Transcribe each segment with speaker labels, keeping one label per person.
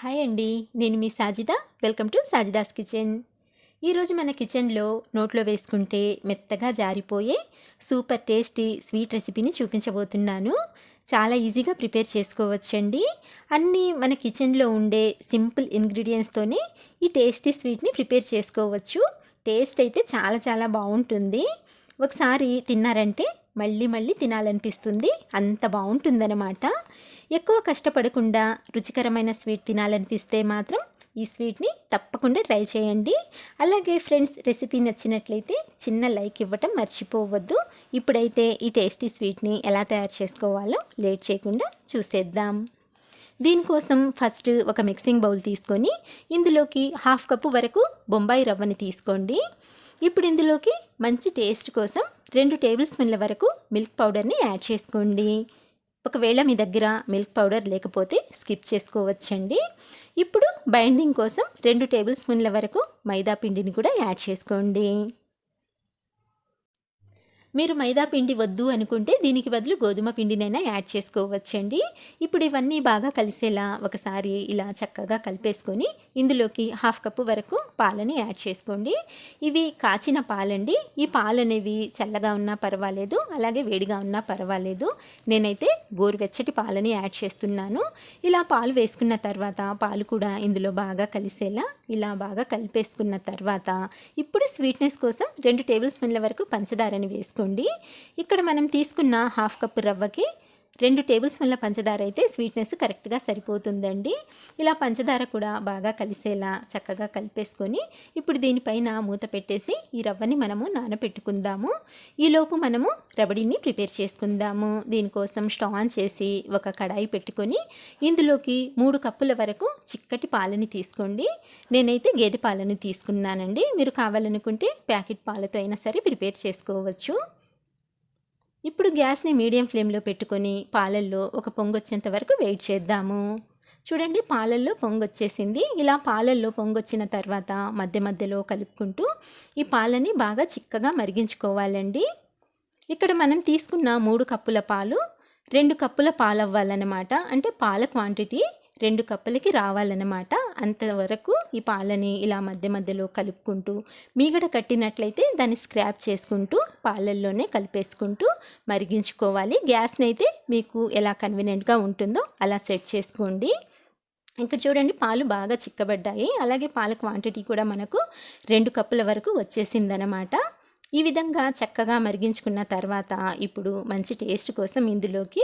Speaker 1: Hi అండి నేను మీ Sajida. Welcome to Sajida's kitchen. ఈరోజు మన కిచెన్లో నోట్లో వేసుకుంటే మెత్తగా జారిపోయే సూపర్ టేస్టీ స్వీట్ రెసిపీని చూపించబోతున్నాను. చాలా ఈజీగా ప్రిపేర్ చేసుకోవచ్చండి. అన్నీ మన కిచెన్లో ఉండే సింపుల్ ఇంగ్రీడియంట్స్తోనే ఈ టేస్టీ స్వీట్ని ప్రిపేర్ చేసుకోవచ్చు. టేస్ట్ అయితే చాలా చాలా బాగుంటుంది. ఒకసారి తిన్నారంటే మళ్ళీ మళ్ళీ తినాలనిపిస్తుంది. అంత బాగుంటుందన్నమాట. ఎక్కువ కష్టపడకుండా రుచికరమైన స్వీట్ తినాలనిపిస్తే మాత్రం ఈ స్వీట్ని తప్పకుండా ట్రై చేయండి. అలాగే ఫ్రెండ్స్ రెసిపీ నచ్చినట్లయితే చిన్న లైక్ ఇవ్వటం మర్చిపోవద్దు. ఇప్పుడైతే ఈ టేస్టీ స్వీట్ని ఎలా తయారు చేసుకోవాలో లేట్ చేయకుండా చూసేద్దాం. దీనికోసం ఫస్ట్ ఒక మిక్సింగ్ బౌల్ తీసుకొని ఇందులోకి హాఫ్ కప్పు వరకు బొంబాయి రవ్వని తీసుకోండి. ఇప్పుడు ఇందులోకి మంచి టేస్ట్ కోసం రెండు టేబుల్ స్పూన్ల వరకు మిల్క్ పౌడర్ని యాడ్ చేసుకోండి. ఒకవేళ మీ దగ్గర మిల్క్ పౌడర్ లేకపోతే స్కిప్ చేసుకోవచ్చండి. ఇప్పుడు బైండింగ్ కోసం రెండు టేబుల్ స్పూన్ల వరకు మైదా పిండిని కూడా యాడ్ చేసుకోండి. మీరు మైదా పిండి వద్దు అనుకుంటే దీనికి బదులు గోధుమ పిండినైనా యాడ్ చేసుకోవచ్చండి. ఇప్పుడు ఇవన్నీ బాగా కలిసేలా ఒకసారి ఇలా చక్కగా కలిపేసుకొని ఇందులోకి హాఫ్ కప్పు వరకు పాలని యాడ్ చేసుకోండి. ఇవి కాచిన పాలండి. ఈ పాలు అనేవి చల్లగా ఉన్నా పర్వాలేదు అలాగే వేడిగా ఉన్నా పర్వాలేదు. నేనైతే గోరువెచ్చటి పాలని యాడ్ చేస్తున్నాను. ఇలా పాలు వేసుకున్న తర్వాత పాలు కూడా ఇందులో బాగా కలిసేలా ఇలా బాగా కలిపేసుకున్న తర్వాత ఇప్పుడు స్వీట్నెస్ కోసం రెండు టేబుల్ స్పూన్ల వరకు పంచదారని తీసుకోండి. ఇక్కడ మనం తీసుకున్న హాఫ్ కప్ రవ్వకి రెండు టేబుల్ స్పూన్ల పంచదార అయితే స్వీట్నెస్ కరెక్ట్గా సరిపోతుందండి. ఇలా పంచదార కూడా బాగా కలిసేలా చక్కగా కలిపేసుకొని ఇప్పుడు దీనిపైన మూత పెట్టేసి ఈ రవ్వని మనము నానబెట్టుకుందాము ఈలోపు మనము రబడిని ప్రిపేర్ చేసుకుందాము. దీనికోసం స్టవ్ ఆన్ చేసి ఒక కడాయి పెట్టుకొని ఇందులోకి మూడు కప్పుల వరకు చిక్కటి పాలని తీసుకోండి. నేనైతే గేదె పాలను తీసుకున్నానండి. మీరు కావాలనుకుంటే ప్యాకెట్ పాలతో అయినా సరే ప్రిపేర్ చేసుకోవచ్చు. ఇప్పుడు గ్యాస్ని మీడియం ఫ్లేమ్లో పెట్టుకొని పాలల్లో ఒక పొంగొచ్చేంత వరకు వెయిట్ చేద్దాము. చూడండి పాలల్లో పొంగొచ్చేసింది. ఇలా పాలల్లో పొంగొచ్చిన తర్వాత మధ్య మధ్యలో కలుపుకుంటూ ఈ పాలని బాగా చిక్కగా మరిగించుకోవాలండి. ఇక్కడ మనం తీసుకున్న మూడు కప్పుల పాలు రెండు కప్పుల పాలు అవ్వాలన్నమాట అంటే పాల క్వాంటిటీ రెండు కప్పులకి రావాలన్నమాట. అంతవరకు ఈ పాలని ఇలా మధ్య మధ్యలో కలుపుకుంటూ మీగడ కట్టినట్లయితే దాన్ని స్క్రాప్ చేసుకుంటూ పాలల్లోనే కలిపేసుకుంటూ మరిగించుకోవాలి. గ్యాస్ని అయితే మీకు ఎలా కన్వీనియంట్గా ఉంటుందో అలా సెట్ చేసుకోండి. ఇక్కడ చూడండి పాలు బాగా చిక్కబడ్డాయి. అలాగే పాల క్వాంటిటీ కూడా మనకు రెండు కప్పుల వరకు వచ్చేసిందనమాట ఈ విధంగా చక్కగా మరిగించుకున్న తర్వాత ఇప్పుడు మంచి టేస్ట్ కోసం ఇందులోకి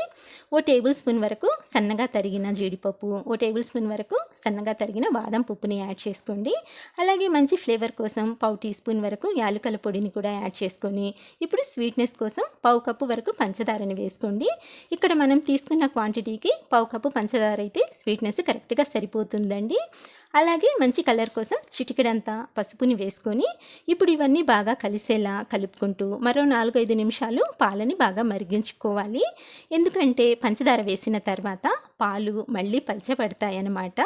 Speaker 1: ఓ టేబుల్ స్పూన్ వరకు సన్నగా తరిగిన జీడిపప్పు ఓ టేబుల్ స్పూన్ వరకు సన్నగా తరిగిన బాదం పప్పుని యాడ్ చేసుకోండి. అలాగే మంచి ఫ్లేవర్ కోసం పావు టీ స్పూన్ వరకు యాలుకల పొడిని కూడా యాడ్ చేసుకొని ఇప్పుడు స్వీట్నెస్ కోసం పావు కప్పు వరకు పంచదారని వేసుకోండి. ఇక్కడ మనం తీసుకున్న క్వాంటిటీకి పావు కప్పు పంచదార అయితే స్వీట్నెస్ కరెక్ట్గా సరిపోతుందండి. అలాగే మంచి కలర్ కోసం చిటికడంతా పసుపుని వేసుకొని ఇప్పుడు ఇవన్నీ బాగా కలిసేలా కలుపుకుంటూ మరో నాలుగైదు నిమిషాలు పాలని బాగా మరిగించుకోవాలి. ఎందుకంటే పంచదార వేసిన తర్వాత పాలు మళ్ళీ పలచబడతాయి అన్నమాట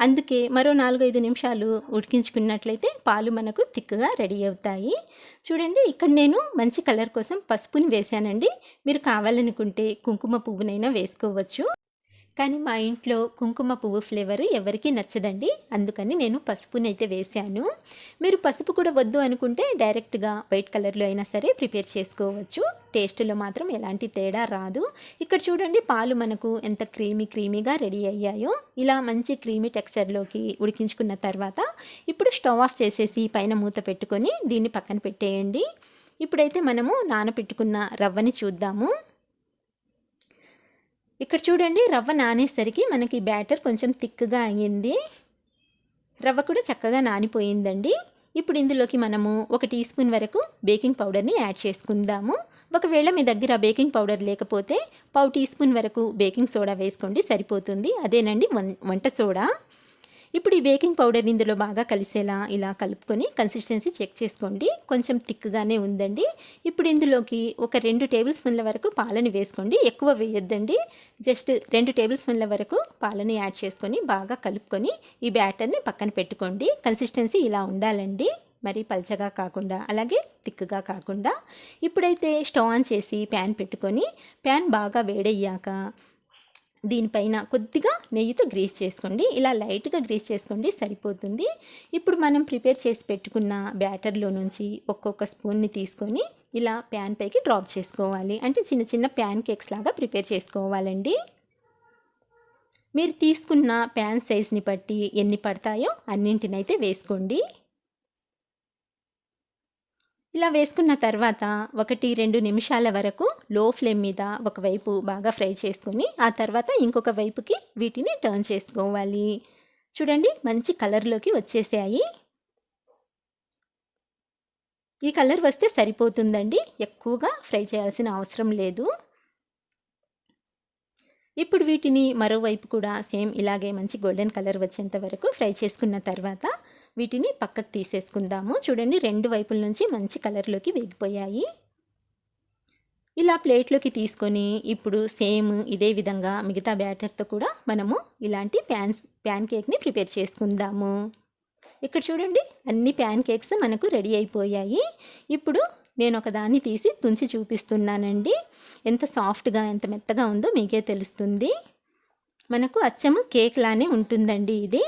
Speaker 1: అందుకే మరో నాలుగైదు నిమిషాలు ఉడికించుకున్నట్లయితే పాలు మనకు థిక్గా రెడీ అవుతాయి. చూడండి ఇక్కడ నేను మంచి కలర్ కోసం పసుపుని వేశానండి. మీరు కావాలనుకుంటే కుంకుమ పువ్వునైనా వేసుకోవచ్చు. కానీ మా ఇంట్లో కుంకుమ పువ్వు ఫ్లేవర్ ఎవరికీ నచ్చదండి. అందుకని నేను పసుపుని అయితే వేశాను. మీరు పసుపు కూడా వద్దు అనుకుంటే డైరెక్ట్గా వైట్ కలర్లో అయినా సరే ప్రిపేర్ చేసుకోవచ్చు. టేస్ట్లో మాత్రం ఎలాంటి తేడా రాదు. ఇక్కడ చూడండి పాలు మనకు ఎంత క్రీమీ క్రీమీగా రెడీ అయ్యాయో. ఇలా మంచి క్రీమీ టెక్స్చర్లోకి ఉడికించుకున్న తర్వాత ఇప్పుడు స్టవ్ ఆఫ్ చేసేసి పైన మూత పెట్టుకొని దీన్ని పక్కన పెట్టేయండి. ఇప్పుడైతే మనము నానబెట్టుకున్న రవ్వని చూద్దాము. ఇక్కడ చూడండి రవ్వ నానేసరికి మనకి బ్యాటర్ కొంచెం థిక్గా అయ్యింది. రవ్వ కూడా చక్కగా నానిపోయిందండి. ఇప్పుడు ఇందులోకి మనము ఒక టీ స్పూన్ వరకు బేకింగ్ పౌడర్ని యాడ్ చేసుకుందాము. ఒకవేళ మీ దగ్గర బేకింగ్ పౌడర్ లేకపోతే పావు టీ స్పూన్ వరకు బేకింగ్ సోడా వేసుకోండి సరిపోతుంది. అదేనండి వంట సోడా. ఇప్పుడు ఈ బేకింగ్ పౌడర్ ఇందులో బాగా కలిసేలా ఇలా కలుపుకొని కన్సిస్టెన్సీ చెక్ చేసుకోండి. కొంచెం థిక్గానే ఉందండి. ఇప్పుడు ఇందులోకి ఒక రెండు టేబుల్ స్పూన్ల వరకు పాలని వేసుకోండి. ఎక్కువ వేయొద్దండి. జస్ట్ రెండు టేబుల్ స్పూన్ల వరకు పాలని యాడ్ చేసుకొని బాగా కలుపుకొని ఈ బ్యాటర్ని పక్కన పెట్టుకోండి. కన్సిస్టెన్సీ ఇలా ఉండాలండి. మరి పల్చగా కాకుండా అలాగే తిక్కుగా కాకుండా ఇప్పుడైతే స్టవ్ ఆన్ చేసి ప్యాన్ పెట్టుకొని ప్యాన్ బాగా వేడయ్యాక దీనిపైన కొద్దిగా నెయ్యితో గ్రీస్ చేసుకోండి. ఇలా లైట్గా గ్రీస్ చేసుకోండి సరిపోతుంది. ఇప్పుడు మనం ప్రిపేర్ చేసి పెట్టుకున్న బ్యాటర్లో నుంచి ఒక్కొక్క స్పూన్ని తీసుకొని ఇలా ప్యాన్ పైకి డ్రాప్ చేసుకోవాలి. అంటే చిన్న చిన్న ప్యాన్ కేక్స్ లాగా ప్రిపేర్ చేసుకోవాలండి. మీరు తీసుకున్న ప్యాన్ సైజ్ని బట్టి ఎన్ని పడతాయో అన్నింటినైతే వేసుకోండి. ఇలా వేసుకున్న తర్వాత ఒకటి రెండు నిమిషాల వరకు లో ఫ్లేమ్ మీద ఒకవైపు బాగా ఫ్రై చేసుకొని ఆ తర్వాత ఇంకొక వైపుకి వీటిని టర్న్ చేసుకోవాలి. చూడండి మంచి కలర్లోకి వచ్చేసాయి. ఈ కలర్ వస్తే సరిపోతుందండి. ఎక్కువగా ఫ్రై చేయాల్సిన అవసరం లేదు. ఇప్పుడు వీటిని మరోవైపు కూడా సేమ్ ఇలాగే మంచి గోల్డెన్ కలర్ వచ్చేంత వరకు ఫ్రై చేసుకున్న తర్వాత వీటిని పక్కకు తీసేసుకుందాము. చూడండి రెండు వైపుల నుంచి మంచి కలర్లోకి వేగిపోయాయి ఇలా ప్లేట్లోకి తీసుకొని ఇప్పుడు సేమ్ ఇదే విధంగా మిగతా బ్యాటర్తో కూడా మనము ఇలాంటి ప్యాన్స్ ప్యాన్ కేక్ని ప్రిపేర్ చేసుకుందాము. ఇక్కడ చూడండి అన్ని ప్యాన్ కేక్స్ మనకు రెడీ అయిపోయాయి. ఇప్పుడు నేను ఒక దాన్ని తీసి తుంచి చూపిస్తున్నానండి. ఎంత సాఫ్ట్గా ఎంత మెత్తగా ఉందో మీకే తెలుస్తుంది. మనకు అచ్చము కేక్ లానే ఉంటుందండి ఇది.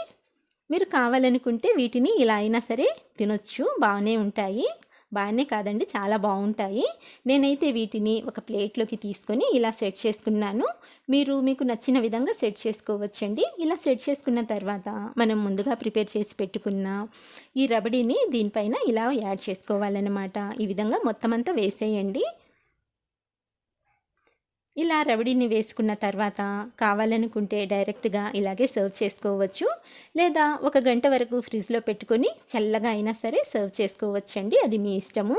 Speaker 1: మీరు కావాలనుకుంటే వీటిని ఇలా అయినా సరే తినొచ్చు. బాగానే ఉంటాయి. బాగానే కాదండి చాలా బాగుంటాయి. నేనైతే వీటిని ఒక ప్లేట్లోకి తీసుకొని ఇలా సెట్ చేసుకున్నాను. మీరు మీకు నచ్చిన విధంగా సెట్ చేసుకోవచ్చండి. ఇలా సెట్ చేసుకున్న తర్వాత మనం ముందుగా ప్రిపేర్ చేసి పెట్టుకున్న ఈ రబడీని దీనిపైన ఇలా యాడ్ చేసుకోవాలన్నమాట. ఈ విధంగా మొత్తం అంతా వేసేయండి. ఇలా రవిడిని వేసుకున్న తర్వాత కావాలనుకుంటే డైరెక్ట్గా ఇలాగే సర్వ్ చేసుకోవచ్చు. లేదా ఒక గంట వరకు ఫ్రిడ్జ్లో పెట్టుకొని చల్లగా అయినా సరే సర్వ్ చేసుకోవచ్చండి. అది మీ ఇష్టము.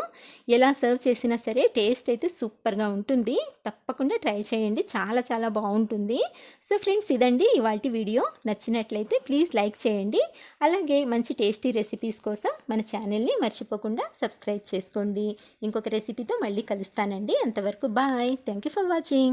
Speaker 1: ఎలా సర్వ్ చేసినా సరే టేస్ట్ అయితే సూపర్గా ఉంటుంది. తప్పకుండా ట్రై చేయండి. చాలా చాలా బాగుంటుంది. సో ఫ్రెండ్స్ ఇదండి ఇవాళ వీడియో. నచ్చినట్లయితే ప్లీజ్ లైక్ చేయండి. అలాగే మంచి టేస్టీ రెసిపీస్ కోసం మన ఛానల్ని మర్చిపోకుండా సబ్స్క్రైబ్ చేసుకోండి. ఇంకొక రెసిపీతో మళ్ళీ కలుస్తానండి. అంతవరకు bye. Thank you for watching.